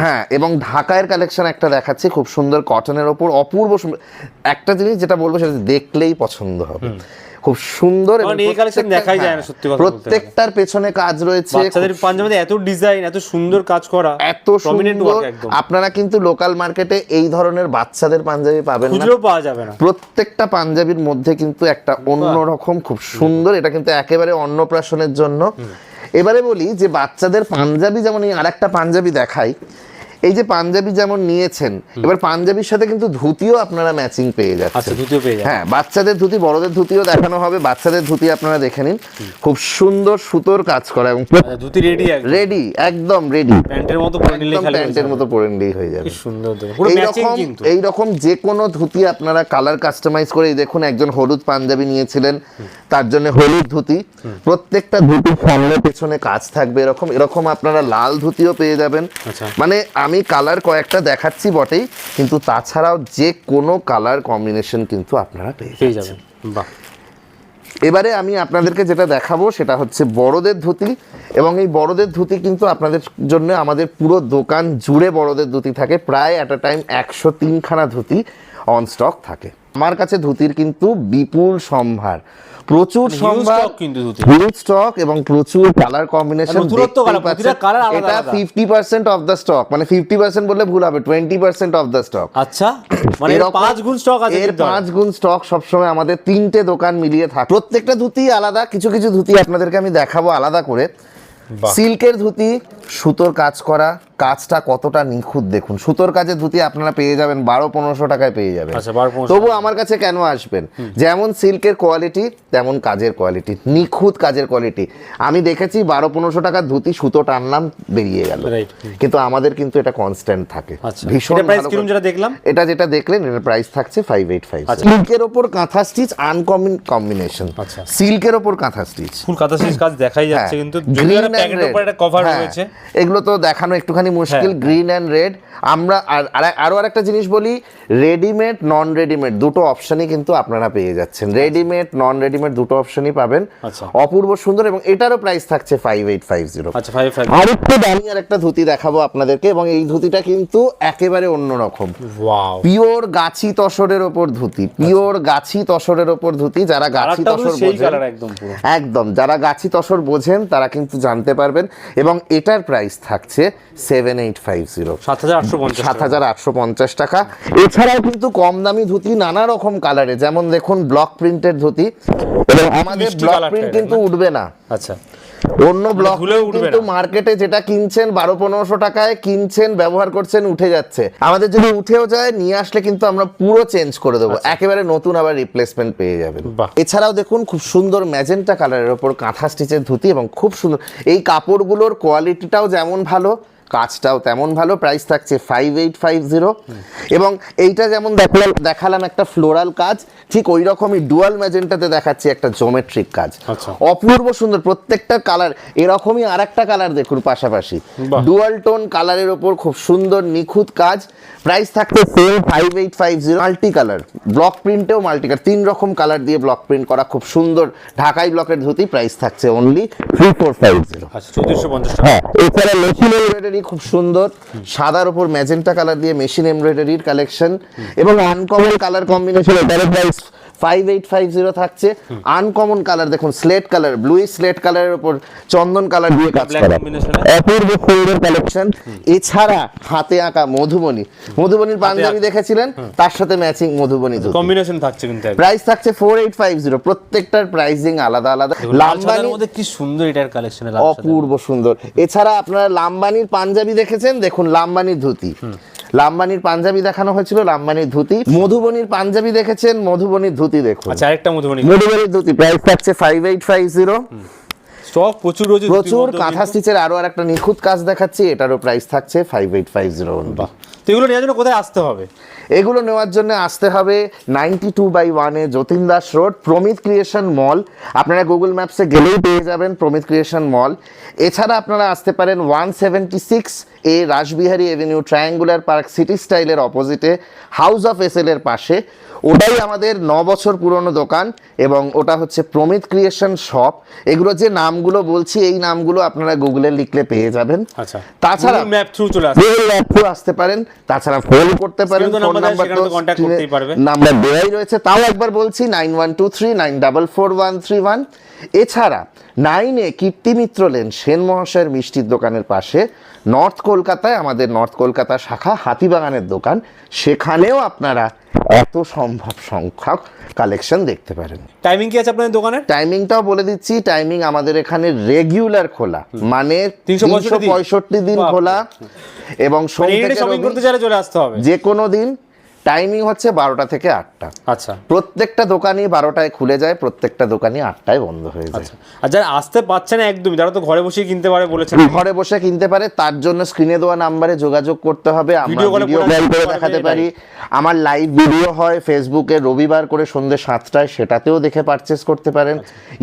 হ্যাঁ এবং ঢাকায়ের কালেকশন একটা দেখাচ্ছে খুব সুন্দর কটনের ওপর অপূর্ব একটা জিনিস যেটা বলব সেটা দেখলেই পছন্দ হবে। খুব সুন্দর এই collection দেখাই যায় না, হ্যাঁ, সত্যি কথা প্রত্যেকটার পেছনে কাজ রয়েছে বাচ্চাদের পাঞ্জাবিতে এত ডিজাইন এত সুন্দর কাজ করা এত সুন্দর। আপনারা কিন্তু লোকাল মার্কেটে এই ধরনের বাচ্চাদের পাঞ্জাবি পাবেন না। পাওয়া যাবে না। প্রত্যেকটা পাঞ্জাবির মধ্যে কিন্তু একটা অন্যরকম খুব সুন্দর এটা কিন্তু একেবারে অন্নপ্রাশনের জন্য। এবারে বলি যে বাচ্চাদের পাঞ্জাবি যেমন এই আরেকটা পাঞ্জাবি দেখাই এই যে পাঞ্জাবি যেমন নিয়েছেন এবার পাঞ্জাবির সাথে কিন্তু ধুতিও আপনারা ম্যাচিং পেয়ে আচ্ছা যাচ্ছেন পেয়ে যাবে হ্যাঁ বাচ্চাদের ধুতি বড়দের ধুতিও দেখানো হবে। বাচ্চাদের ধুতি আপনারা দেখে নিন। খুব সুন্দর সুতোর কাজ করা এবং ধুতি রেডি রেডি একদম রেডি প্যান্টের মতো পরে নিলে খালি প্যান্টের। মতো পরে নিলেই হয়ে যাবে। সুন্দর এইরকম এইরকম যে কোনো ধুতি আপনারা কালার কাস্টমাইজ করে দেখুন একজন হলুদ পাঞ্জাবি নিয়েছিলেন। তার জন্য হলুদ ধুতি। প্রত্যেকটা ধুতি সামনে পেছনে কাজ থাকবে এরকম। এরকম আপনারা লাল ধুতিও পেয়ে যাবেন। আচ্ছা। মানে আমি কালার কয়েকটা দেখাচ্ছি বটেই কিন্তু তাছাড়াও যে কোনো কালার কম্বিনেশন কিন্তু আপনারা পেয়ে যাবেন। বাহ। এবারে আমি আপনাদেরকে যেটা দেখাবো সেটা হচ্ছে বড়দের ধুতি এবং এই বড়দের ধুতি কিন্তু আপনাদের জন্য আমাদের পুরো দোকান জুড়ে বড়দের ধুতি থাকে প্রায় অ্যাট আ টাইম একশো তিনখানা ধুতি অন স্টক থাকে। আমার কাছে ধুতির কিন্তু বিপুল সম্ভার। প্রচুর কিন্তু ধুতি। হিউজ স্টক এবং প্রচুর কালার কম্বিনেশন এটা। Fifty percent of the stock মানে ফিফটি পার্সেন্ট বললে ভুল হবে twenty percent of the stock আচ্ছা মানে পাঁচ গুণ স্টক আছে এর পাঁচ গুণ স্টক সবসময় আমাদের তিনটে দোকান মিলিয়ে থাকে। প্রত্যেকটা ধুতি আলাদা কিছু কিছু ধুতি আপনাদেরকে আমি দেখাবো আলাদা করে। সিল্কের ধুতি সুতোর কাজ করা কাজটা কতটা নিখুঁত দেখুন। সুতোর কাজের ধুতি আপনারা পেয়ে যাবেন বারো পনেরোশো টাকায় পেয়ে যাবেন। আচ্ছা, 12-15 তবু আমার কাছে কেন আসবেন? যেমন সিল্কের কোয়ালিটি তেমন কাজের কোয়ালিটি নিখুঁত কাজের কোয়ালিটি। আমি দেখেছি বারো পনেরোশো টাকার ধুতি সুতো টানলাম বেরিয়ে গেল। কিন্তু আমাদের কিন্তু এটা কনস্ট্যান্ট থাকে। আচ্ছা ভীষণ দেখলাম? এটা যেটা দেখলেন এটার প্রাইস থাকছে ফাইভ এইট ফাইভ। সিল্কের ওপর কাঁথা স্টিচ আনকমন কম্বিনেশন আচ্ছা। সিল্কের ওপর কাঁথা স্টিচ ফুল কাঁথা স্টিচ কাজ দেখাই হ্যাঁ। যাচ্ছে কিন্তু কভার রয়েছে। এগুলো তো দেখানো একটুখানি মুশকিল। গ্রিন অ্যান্ড রেড আমরা আর আর- আরও আরেকটা জিনিস বলি রেডিমেড নন রেডিমেড দুটো অপশনই কিন্তু আপনারা পেয়ে যাচ্ছেন। রেডিমেড নন রেডিমেড দুটো অপশনই পাবেন। আচ্ছা। অপূর্ব সুন্দর এবং এটারও প্রাইস থাকছে ফাইভ এইট ফাইভ জিরো আচ্ছা আর একটু দামি আর একটা ধুতি দেখাবো আপনাদেরকে এবং এই ধুতিটা কিন্তু একেবারে অন্যরকম পিওর গাছি তসরের ওপর ধুতি পিওর গাছি তসরের ওপর ধুতি যারা গাছি তসর বোঝেন একদম যারা গাছি তসর বোঝেন তারা কিন্তু জানতে পারবেন এবং এটার প্রাইস থাকছে সেভেন এইট ফাইভ জিরো সাত হাজার আটশো পঞ্চাশ টাকা। এছাড়াও কিন্তু কম দামি ধুতি নানা রকম কালারে যেমন দেখুন ব্লক প্রিন্টের ধুতি। এবং আমাদের ব্লক প্রিন্ট কিন্তু উঠবে না। আচ্ছা। অন্য ব্লক কিন্তু মার্কেটে যেটা কিনছেন বারো পনেরোশো টাকায় কিনছেন ব্যবহার করছেন উঠে যাচ্ছে। আমাদের যদি উঠেও যায় নিয়ে আসলে কিন্তু আমরা পুরো চেঞ্জ করে দেবো। একেবারে নতুন আবার রিপ্লেসমেন্ট পেয়ে যাবেন। আচ্ছা। এছাড়াও দেখুন খুব সুন্দর ম্যাজেন্টা কালারের ওপর কাঁথা স্টিচের ধুতি এবং খুব সুন্দর এই কাপড়গুলোর কোয়ালিটিটাও যেমন ভালো কাজটাও তেমন ভালো প্রাইস থাকছে ফাইভ এইট ফাইভ জিরো এবং এইটা যেমন দেখালাম দেখালাম একটা ফ্লোরাল কাজ ঠিক ওই রকমই ডুয়াল ম্যাজেন্টাতে দেখাচ্ছি একটা জোমেট্রিক কাজ। আচ্ছা। অপূর্ব সুন্দর প্রত্যেকটা কালার এরকমই আর একটা কালার দেখুন পাশাপাশি। ডুয়াল টোন কালারের ওপর খুব সুন্দর নিখুঁত কাজ। প্রাইস থাকছে same five eight five zero multi colour block প্রিন্টেও multi colour তিন রকম কালার দিয়ে ব্লক প্রিন্ট করা খুব সুন্দর। ঢাকাই ব্লকের ধুতি প্রাইস থাকছে only three four five zero টাকা। হ্যাঁ এছাড়া মেশিন এমব্রয়ডারি খুব সুন্দর। সাদার উপর ম্যাজেন্টা কালার দিয়ে মেশিন এমব্রয়ডারির কালেকশন এবং আনকমন কালার কম্বিনেশন এটারও price five eight five zero থাকছে। আনকমন কালার দেখুন স্লেট কালার স্লেট কালারের উপর চন্দন কালার দিয়ে কাজ করা। অপূর্ব সুন্দর কালেকশন এছাড়া হাতে আঁকা মধুবনী। মধুবনীর পাঞ্জাবি দেখেছিলেন? তার সাথে ম্যাচিং মধুবনী কম্বিনেশন থাকছে কিন্তু প্রাইস থাকছে ফোর এইট ফাইভ জিরো প্রত্যেকটার প্রাইসিং আলাদা আলাদা। দেখুন, লাল সাদার লাম্বানি মধ্যে কি সুন্দর এটার কালেকশন অপূর্ব সুন্দর। এছাড়া আপনারা লাম্বানির পাঞ্জাবি দেখেছেন? দেখুন লাম্বানির ধুতি। লাম্বানির পাঞ্জাবি দেখানো হয়েছিল লাম্বানির ধুতি। মধুবনির পাঞ্জাবি দেখেছেন মধুবনির ধুতি দেখুন। আচ্ছা আরেকটা মধুবনী। মধুবনির ধুতি প্রাইস থাকছে five eight five zero stock প্রচুর রয়েছে প্রচুর কাঁথা স্টিচের আরও আর একটা নিখুঁত কাজ দেখাচ্ছি এটারও প্রাইস থাকছে ফাইভ এইট ফাইভ জিরো তো এগুলো নেওয়ার জন্য কোথায় আসতে হবে? এগুলো নেওয়ার জন্য আসতে হবে নাইনটি টু বাই ওয়ানে Jatin Das road Pramit creation mall. আপনারা গুগল ম্যাপসে গেলেই পেয়ে যাবেন প্রমিত ক্রিয়েশন মল। এছাড়া আপনারা আসতে পারেন one seventy six A Rashbehari avenue triangular park city স্টাইলের অপোজিটে হাউস অফ এসএল এর পাশে। ওটাই আমাদের ন বছর পুরনো দোকান এবং ওটা হচ্ছে প্রমিত ক্রিয়েশন শপ। এগুলো যে নামগুলো বলছি এই নামগুলো আপনারা গুগলে লিখলে পেয়ে যাবেন। আচ্ছা। তাছাড়া ম্যাপ থ্রু চলে আসবে। গুগল ম্যাপেও আসতে পারেন তাছাড়া ফোন করতে পারেন ফোন নাম্বার তো করতেই। নাম্বার দেওয়াই রয়েছে। তাও একবার বলছি nine one two three nine double four one three one এছাড়া নাইনে কীর্তিমিত্র লেন সেন মহাশয়ের মিষ্টির দোকানের পাশে নর্থ কলকাতায় আমাদের নর্থ কলকাতা শাখা হাতিবাগানের দোকান। সেখানেও আপনারা এত সম্ভব সংখ্যক কালেকশন দেখতে পারেন। টাইমিং কি আছে আপনাদের দোকানে টাইমিংটাও বলে দিচ্ছি টাইমিং আমাদের এখানে রেগুলার খোলা। মানে 365 তিনশো দিন? পঁয়ষট্টি দিন খোলা। এবং সোম মানে থেকে রবি চলে আসতে হবে। যে কোনো দিন টাইমিং হচ্ছে বারোটা থেকে আটটা। আচ্ছা। প্রত্যেকটা দোকানই বারোটায় খুলে যায় প্রত্যেকটা দোকানই আটটায় বন্ধ হয়ে যায়। আচ্ছা। আর যারা আসতে পারছে না একদমই যারা তো ঘরে বসেই কিনতে পারে বলেছেন। ঘরে বসে কিনতে পারে তার জন্য স্ক্রিনে দেওয়া নাম্বারে যোগাযোগ করতে হবে। আমরা ভিডিও কল করে দেখাতে পারি। আমার লাইভ ভিডিও হয় ফেসবুকে রবিবার করে সন্ধ্যে সাতটায় সেটাতেও দেখে পারচেস করতে পারেন।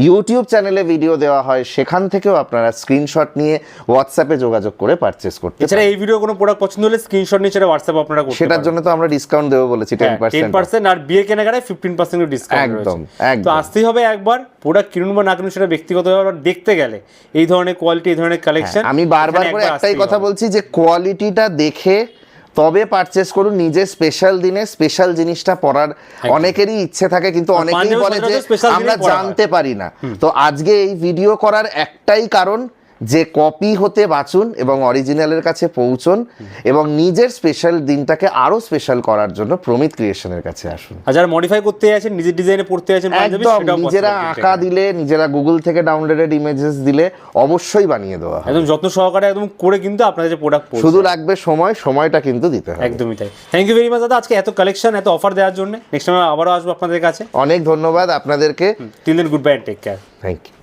ইউটিউব চ্যানেলে ভিডিও দেওয়া হয় সেখান থেকেও আপনারা স্ক্রিনশট নিয়ে হোয়াটসঅ্যাপে যোগাযোগ করে পারচেস করতে এছাড়া এই ভিডিও কোনো প্রোডাক্ট পছন্দ হলে স্ক্রিনশট নিয়ে সেটা হোয়াটসঅ্যাপ আপনারা সেটার জন্য তো আমরা ডিসকাউন্ট দেবো বলেছি টেন টেন পার্সেন্ট আর বিয়ে কেনাকাটায় ফিফটিন পার্সেন্ট ডিসকাউন্ট একদম, তো আসতেই হবে একবার প্রোডাক্ট কিনুন বা না কিনুন সেটা ব্যক্তিগতভাবে আবার দেখতে গেলে এই ধরনের কোয়ালিটি এই ধরনের কালেকশন আমি বারবার করে একটাই কথা বলছি যে কোয়ালিটিটা দেখে তবে পারচেস করুন নিজের স্পেশাল দিনে স্পেশাল জিনিসটা পরার অনেকেরই ইচ্ছে থাকে কিন্তু অনেকেই বলে যে আমরা হয়। জানতে পারি না। তো আজকে এই ভিডিও করার একটাই কারণ যে কপি হতে বাঁচুন এবং অরিজিনালের কাছে পৌঁছন এবং নিজের স্পেশাল দিনটাকে আরও স্পেশাল করার জন্য প্রমিত ক্রিয়েশনের কাছে আসুন। আর যারা মডিফাই করতে আছেন নিজের ডিজাইনে পড়তে আছেন একদম নিজেরা আঁকা দিলে নিজেরা গুগল থেকে ডাউনলোডেড ইমেজেস দিলে অবশ্যই বানিয়ে দেওয়া একদম যত্ন সহকারে একদম করে কিন্তু আপনাদের প্রোডাক্ট শুধু লাগবে সময় সময়টা কিন্তু দিতে হবে। একদমই তাই। থ্যাংক ইউ ভেরি মাচ দাদা। আজকে এত কালেকশন এত অফার দেওয়ার জন্য। নেক্সট টাইম আবারও আসব আপনাদের কাছে। অনেক ধন্যবাদ আপনাদেরকে। Till then good bye take care thank you